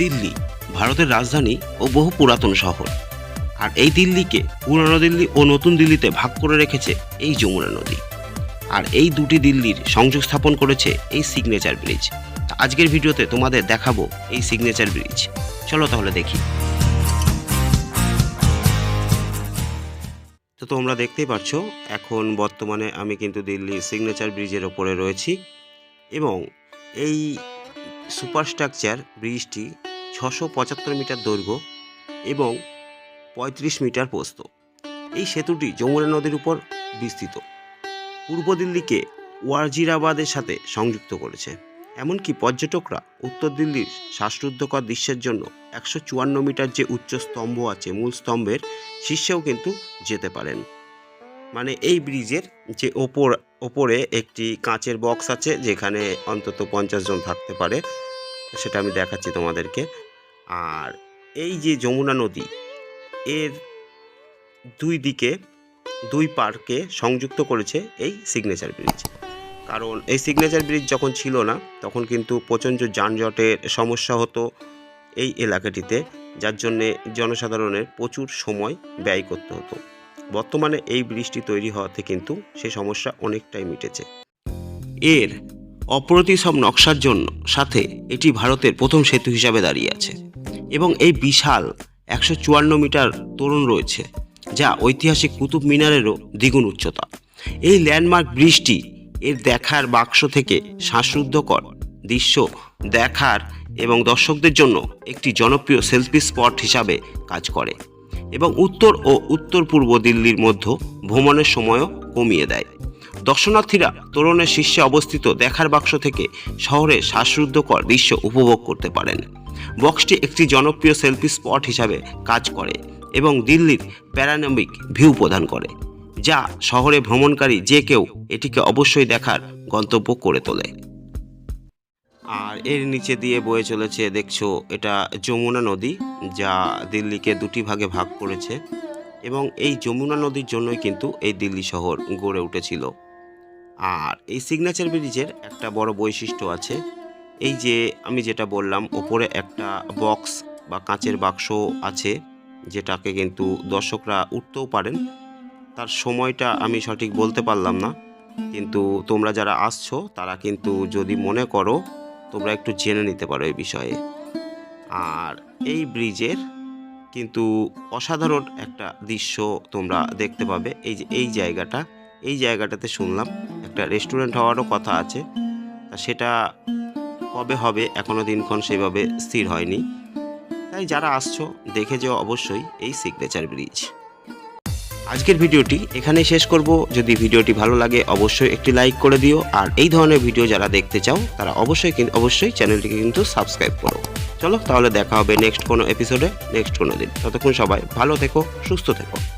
দিল্লি, ভারতের রাজধানী ও বহু পুরাতন শহর। আর এই দিল্লিকে পুরানো দিল্লি ও নতুন দিল্লিতে ভাগ করে রেখেছে এই যমুনা নদী। আর এই দুটি দিল্লির সংযোগ স্থাপন করেছে এই সিগনেচার ব্রিজ আজকের ভিডিওতে তোমাদের দেখাবো এই সিগনেচার ব্রিজ চলো তাহলে দেখি। তো তোমরা দেখতেই পাচ্ছ এখন বর্তমানে আমি কিন্তু দিল্লি সিগনেচার ব্রিজের ওপরে রয়েছি। এবং এই সুপারস্ট্রাকচার ব্রিজটি ছশো পঁচাত্তর মিটার দৈর্ঘ্য এবং পঁয়ত্রিশ মিটার প্রস্থ। এই সেতুটি যমুনা নদীর উপর বিস্তৃত। পূর্ব দিল্লিকে ওয়াজিরাবাদের সাথে সংযুক্ত করেছে। এমনকি পর্যটকরা উত্তর দিল্লির শ্বাসরুদ্ধকর দৃশ্যের জন্য একশো চুয়ান্ন মিটার যে উচ্চ স্তম্ভ আছে মূল স্তম্ভের শীর্ষেও কিন্তু যেতে পারেন। মানে এই ব্রিজের যে ওপর, ওপরে একটি কাঁচের বক্স আছে যেখানে অন্তত পঞ্চাশ জন থাকতে পারে সেটা আমি দেখাচ্ছি তোমাদেরকে। আর এই যে যমুনা নদী, এর দুই দিকে, দুই পার্কে সংযুক্ত করেছে এই সিগনেচার ব্রিজ কারণ এই সিগনেচার ব্রিজ যখন ছিল না, তখন কিন্তু প্রচণ্ড যানজটের সমস্যা হতো এই এলাকাটিতে, যার জন্যে জনসাধারণের প্রচুর সময় ব্যয় করতে হতো। বর্তমানে এই ব্রিজটি তৈরি হওয়াতে কিন্তু সে সমস্যা অনেকটাই মিটেছে। এর অপ্রতিসম নকশার জন্য সাথে এটি ভারতের প্রথম সেতু হিসাবে দাঁড়িয়ে আছে। এবং এই বিশাল একশো চুয়ান্ন মিটার তরুণ রয়েছে, যা ঐতিহাসিক কুতুব মিনারেরও দ্বিগুণ উচ্চতা। এই ল্যান্ডমার্ক ব্রিজটি এর দেখার বাক্স থেকে শ্বাসরুদ্ধকর দৃশ্য দেখার এবং দর্শকদের জন্য একটি জনপ্রিয় সেলফি স্পট হিসাবে কাজ করে এবং উত্তর ও উত্তর পূর্ব দিল্লির মধ্যে ভ্রমণের সময়ও কমিয়ে দেয়। দর্শনার্থীরা তোরণের শীর্ষে অবস্থিত দেখার বাক্স থেকে শহরের শ্বাসরুদ্ধকর দৃশ্য উপভোগ করতে পারেন। বক্সটি একটি জনপ্রিয় সেলফি স্পট হিসাবে কাজ করে এবং দিল্লির প্যারানমিক ভিউ প্রদান করে, যা শহরে ভ্রমণকারী যে কেউ এটিকে অবশ্যই দেখার গন্তব্য করে তোলে। আর এর নিচে দিয়ে বয়ে চলেছে, দেখছ, এটা যমুনা নদী, যা দিল্লিকে দুটি ভাগে ভাগ করেছে। এবং এই যমুনা নদীর জন্যই কিন্তু এই দিল্লি শহর গড়ে উঠেছিল। আর এই সিগনেচার ব্রিজের একটা বড় বৈশিষ্ট্য আছে। এই যে আমি যেটা বললাম, ওপরে একটা বক্স বা কাঁচের বাক্স আছে, যেটাকে কিন্তু দর্শকরা উঠতেও পারেন। তার সময়টা আমি সঠিক বলতে পারলাম না, কিন্তু তোমরা যারা আসছো, তারা কিন্তু যদি মনে করো, তোমরা একটু জেনে নিতে পারো এই বিষয়ে। আর এই ব্রিজের কিন্তু অসাধারণ একটা দৃশ্য তোমরা দেখতে পাবে। এই যে, এই জায়গাটা এই জায়গাটাতে শুনলাম, একটা রেস্টুরেন্ট হওয়ারও কথা আছে। সেটা কবে হবে এখনও দিনক্ষণ সেভাবে স্থির হয়নি। তাই যারা আসছো, দেখে যাও অবশ্যই এই সিগনেচার ব্রিজ আজকের ভিডিওটি এখানেই শেষ করব। যদি ভিডিওটি ভালো লাগে, অবশ্যই একটি লাইক করে দিও। আর এই ধরনের ভিডিও যারা দেখতে চাও, তারা অবশ্যই অবশ্যই চ্যানেলটিকে কিন্তু সাবস্ক্রাইব করো। চলো, তাহলে দেখা হবে নেক্সট কোনো এপিসোডে নেক্সট কোনো দিন। ততক্ষণ সবাই ভালো থেকো, সুস্থ থেকো।